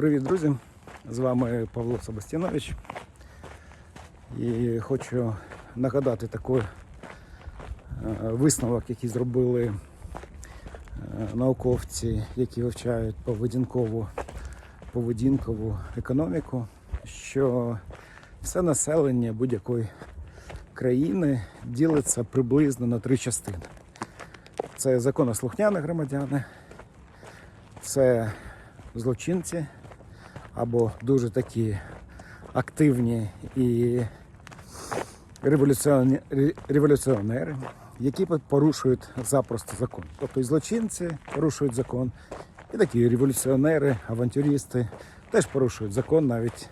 Привіт, друзі! З вами Павло Себастьянович. І хочу нагадати такий е, висновок, який зробили е, науковці, які вивчають поведінкову, поведінкову економіку, що все населення будь-якої країни ділиться приблизно на три частини. Це законослухняні громадяни, це злочинці або дуже такі активні і революціонери, які порушують запросто закон. Тобто і злочинці порушують закон, і такі революціонери, авантюристи теж порушують закон навіть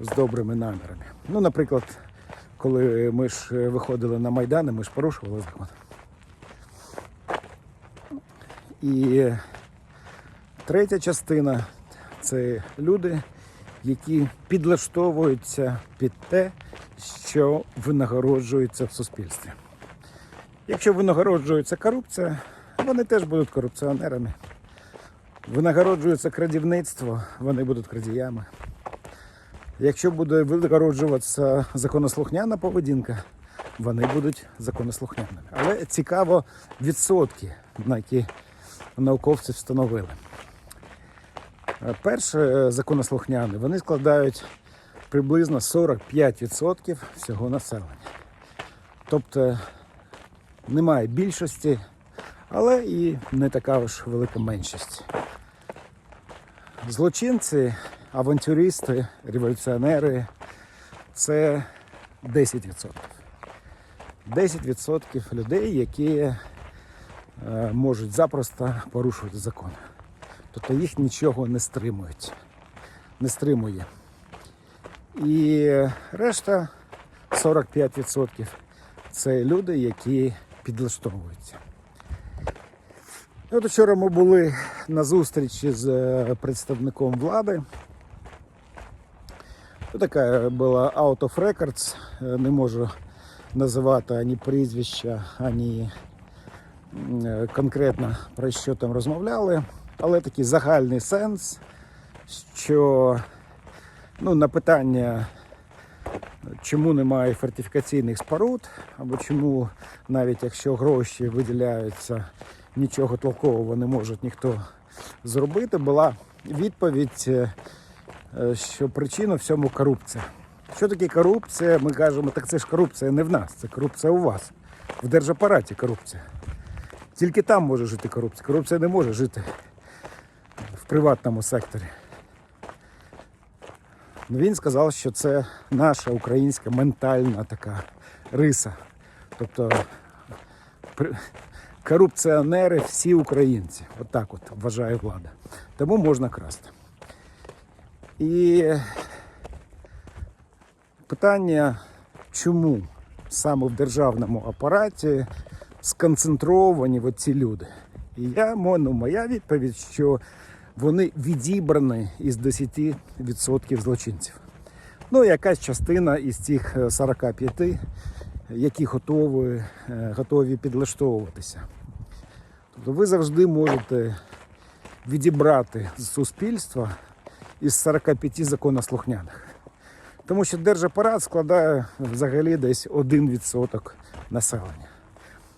з добрими намірами. Ну, наприклад, коли ми ж виходили на Майдани, ми ж порушували закон. І Третя частина це люди, які підлаштовуються під те, що винагороджується в суспільстві. Якщо винагороджується корупція, вони теж будуть корупціонерами. Винагороджується крадівництво, вони будуть крадіями. Якщо буде винагороджуватися законослухняна поведінка, вони будуть законослухняними. Але цікаво відсотки, на які науковці встановили. Перше е, законослухняни вони складають приблизно 45% всього населення. Тобто немає більшості, але і не така ж велика меншість. Злочинці, авантюристи, революціонери це 10%. 10% людей, які е, можуть запросто порушувати закон. Тобто їх нічого не стримують. Не стримує. І решта 45% це люди, які підлаштовуються. От вчора ми були на зустрічі з е, представником влади. Ну, Така була Out of Records. Е, Не можу називати ані прізвища, ані е, конкретно про що там розмовляли. Але такий загальний сенс, що ну, на питання, чому немає фортифікаційних споруд, або чому навіть якщо гроші виділяються, нічого толкового не може ніхто зробити, була відповідь, е, що причина в цьому корупція. Що таке корупція? Ми кажемо, так це ж корупція не в нас, це корупція у вас. В держапараті корупція. Тільки там може жити корупція. Корупція не може жити приватному секторі. Ну, Він сказав, що це наша українська ментальна така риса. Тобто корупціонери всі українці. Отак от, вважає влада. Тому можна красти. І питання, чому саме в державному апараті сконцентровані ці люди. І я, ну, моя відповідь, що вони відібрані із 10% злочинців. Ну, якась частина із цих е, 45, які готові, е, готові підлаштовуватися. Тобто ви завжди можете відібрати з суспільства із 45 законослухняних. Тому що держапарат складає взагалі десь 1% населення.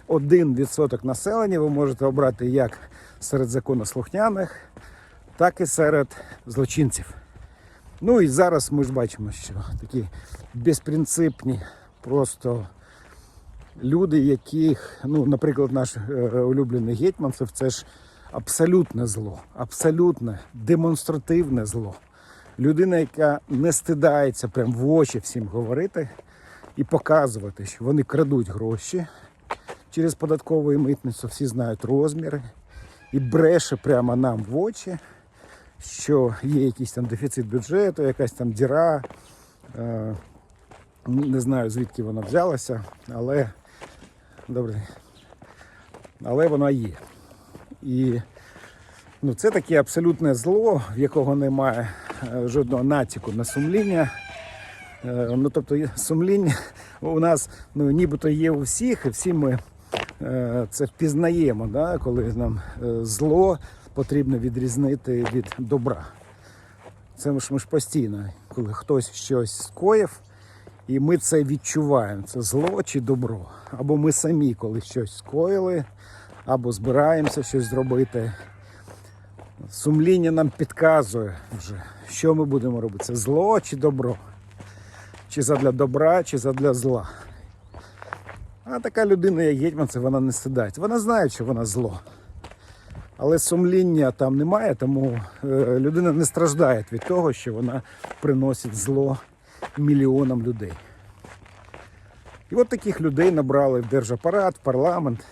1% населення ви можете обрати як серед законослухняних, так і серед злочинців. Ну і зараз ми ж бачимо, що такі безпринципні просто люди, яких, ну, наприклад, наш е, улюблений гетьманцев, це ж абсолютне зло, абсолютне демонстративне зло. Людина, яка не стидається прям в очі всім говорити і показувати, що вони крадуть гроші через податкову і митницю, всі знають розміри, і бреше прямо нам в очі, що є якийсь там дефіцит бюджету, якась там діра. Е, не знаю звідки вона взялася, але добре. Але вона є. І ну, це таке абсолютне зло, в якого немає е, жодного натяку на сумління. Е, Ну, тобто сумління у нас ну, нібито є у всіх, і всі ми це впізнаємо, да, коли нам зло потрібно відрізнити від добра. Це ж ми ж постійно, коли хтось щось скоїв, і ми це відчуваємо. Це зло чи добро. Або ми самі коли щось скоїли, або збираємося щось зробити. Сумління нам підказує вже, що ми будемо робити. Це зло чи добро. Чи задля добра, чи задля зла. А така людина, як гетьман, це вона не сидить. Вона знає, що вона зло. Але сумління там немає, тому е, людина не страждає від того, що вона приносить зло мільйонам людей. І от таких людей набрали в держапарат, в парламент.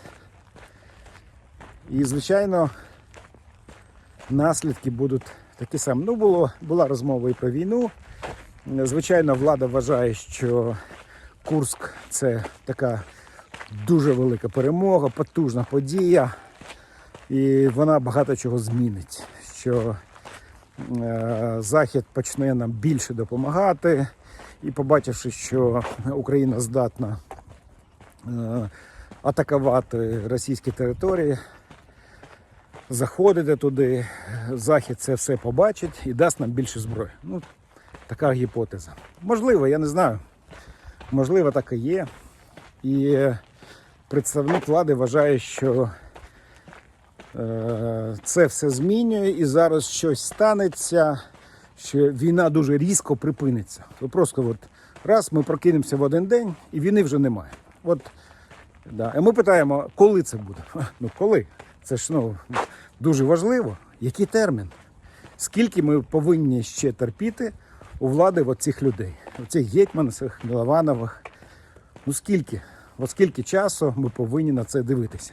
І, звичайно, наслідки будуть такі самі. Ну, було, була розмова і про війну. Звичайно, влада вважає, що Курск це така дуже велика перемога, потужна подія, і вона багато чого змінить. Що е, Захід почне нам більше допомагати, і побачивши, що Україна здатна е, атакувати російські території, заходити туди, Захід це все побачить і дасть нам більше зброї. Ну, така гіпотеза. Можливо, я не знаю. Можливо, так і є. І представник влади вважає, що це все змінює і зараз щось станеться, що війна дуже різко припиниться. То просто от раз ми прокинемося в один день і війни вже немає. От, да. І ми питаємо, коли це буде? Ну коли? Це ж ну, дуже важливо. Який термін? Скільки ми повинні ще терпіти у влади цих людей, оцих гетьманців, Мілованових. Ну скільки? От скільки часу ми повинні на це дивитися?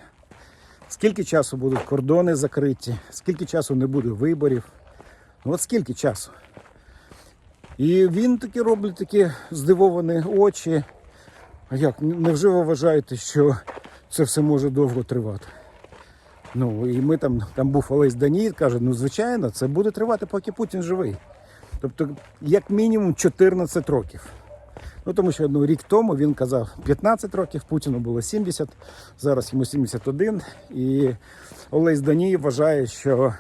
Скільки часу будуть кордони закриті, скільки часу не буде виборів? Ну от скільки часу? І він таки робить такі здивовані очі. А як? Невже ви вважаєте, що це все може довго тривати? Ну і ми там, там був Олесь Даніїд, каже, ну звичайно, це буде тривати, поки Путін живий. Тобто, як мінімум 14 років. Ну тому що ну, рік тому він казав 15 років, Путіну було 70, зараз йому 71. І Олесь Даніїв вважає, що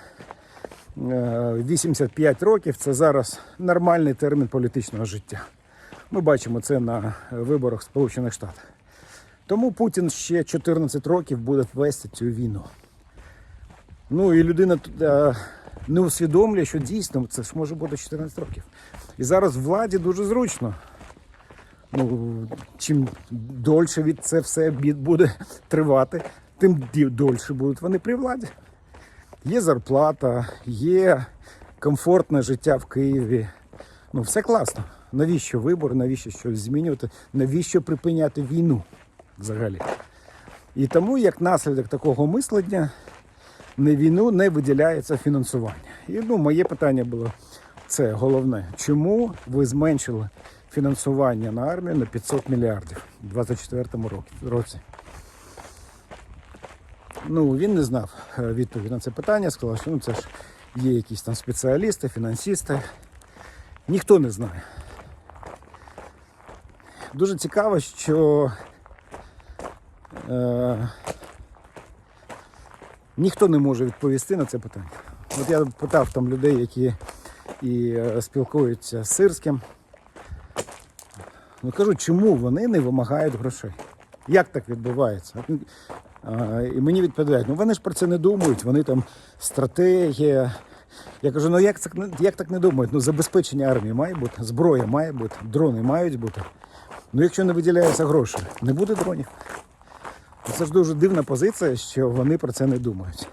е, 85 років це зараз нормальний термін політичного життя. Ми бачимо це на виборах Сполучених Штатах. Тому Путін ще 14 років буде вести цю війну. Ну і людина е, не усвідомлює, що дійсно це ж може бути 14 років. І зараз владі дуже зручно. Ну, чим дольше від це все буде тривати, тим дольше будуть вони при владі. Є зарплата, є комфортне життя в Києві. Ну, все класно. Навіщо вибори, навіщо щось змінювати, навіщо припиняти війну взагалі? І тому, як наслідок такого мислення, на війну не виділяється фінансування. І ну, моє питання було це головне. Чому ви зменшили фінансування на армію на 500 мільярдів у 2024 році-? Ну, він не знав е, відповідь на це питання, сказав, що ну, це ж є якісь там спеціалісти, фінансисти. Ніхто не знає. Дуже цікаво, що е, ніхто не може відповісти на це питання. От я питав там людей, які і е, спілкуються з Сирським. Ну кажу, чому вони не вимагають грошей? Як так відбувається? Ну, і мені відповідають, ну вони ж про це не думають, вони там стратегія. Я кажу, ну як, це, як так не думають? Ну забезпечення армії має бути, зброя має бути, дрони мають бути. Ну якщо не виділяються гроші, не буде дронів. Це ж дуже дивна позиція, що вони про це не думають.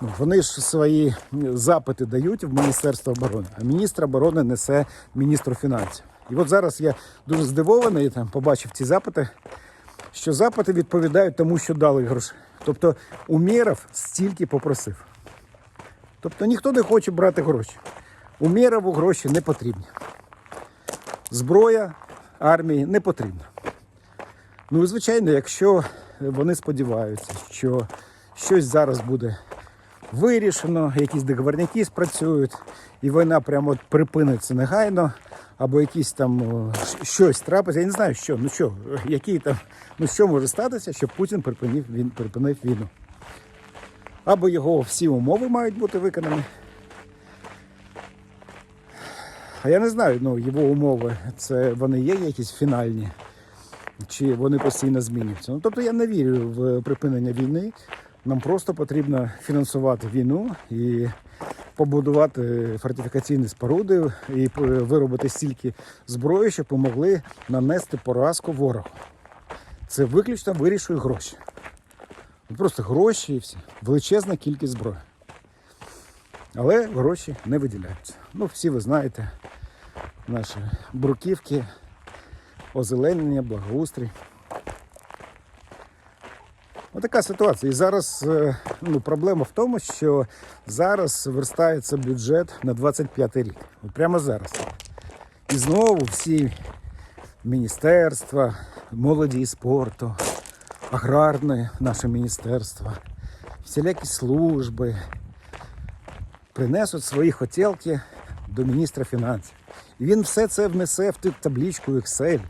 Ну, вони ж свої запити дають в Міністерство оборони, а міністр оборони несе міністру фінансів. І от зараз я дуже здивований, там побачив ці запити, що запити відповідають тому, що дали гроші. Тобто Умєров стільки попросив. Тобто ніхто не хоче брати гроші. Умєрову гроші не потрібні. Зброя армії не потрібна. Ну і звичайно, якщо вони сподіваються, що щось зараз буде вирішено, якісь договорняки спрацюють, і війна прямо припиниться негайно, або якісь там щось трапиться. Я не знаю, що, ну що, які там, ну що може статися, щоб Путін припинив, він, припинив війну. Або його всі умови мають бути виконані. А я не знаю, ну, його умови, це вони є якісь фінальні, чи вони постійно змінюються. Ну, тобто я не вірю в припинення війни. Нам просто потрібно фінансувати війну і побудувати фортифікаційні споруди і виробити стільки зброї, щоб помогли нанести поразку ворогу. Це виключно вирішує гроші. Просто гроші і все. Величезна кількість зброї. Але гроші не виділяються. Ну, всі ви знаєте, наші бруківки, озеленення, благоустрій. Отака ситуація. І зараз е, ну, проблема в тому, що зараз верстається бюджет на 25 рік. От прямо зараз. І знову всі міністерства, молоді і спорту, аграрне наше міністерство, всілякі служби принесуть свої хотілки до міністра фінансів. І він все це внесе в ту табличку Excel.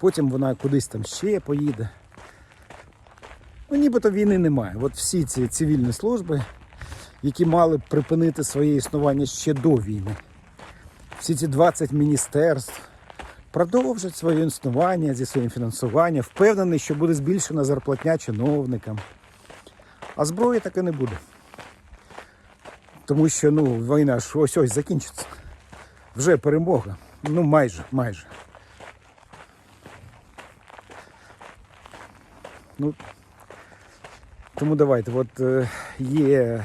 Потім вона кудись там ще поїде. Ну, нібито війни немає. От всі ці цивільні служби, які мали б припинити своє існування ще до війни. Всі ці 20 міністерств продовжать своє існування зі своїм фінансуванням. Впевнений, що буде збільшена зарплатня чиновникам. А зброї таки не буде. Тому що ну, війна ж ось ось закінчиться. Вже перемога. Ну, майже, майже. Ну, тому давайте, от е, є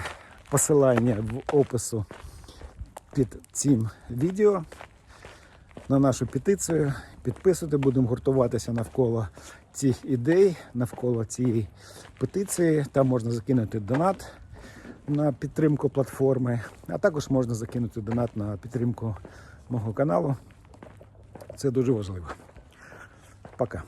посилання в опису під цим відео на нашу петицію. Підписуйте, будемо гуртуватися навколо цих ідей, навколо цієї петиції. Там можна закинути донат на підтримку платформи, а також можна закинути донат на підтримку мого каналу. Це дуже важливо. Пока.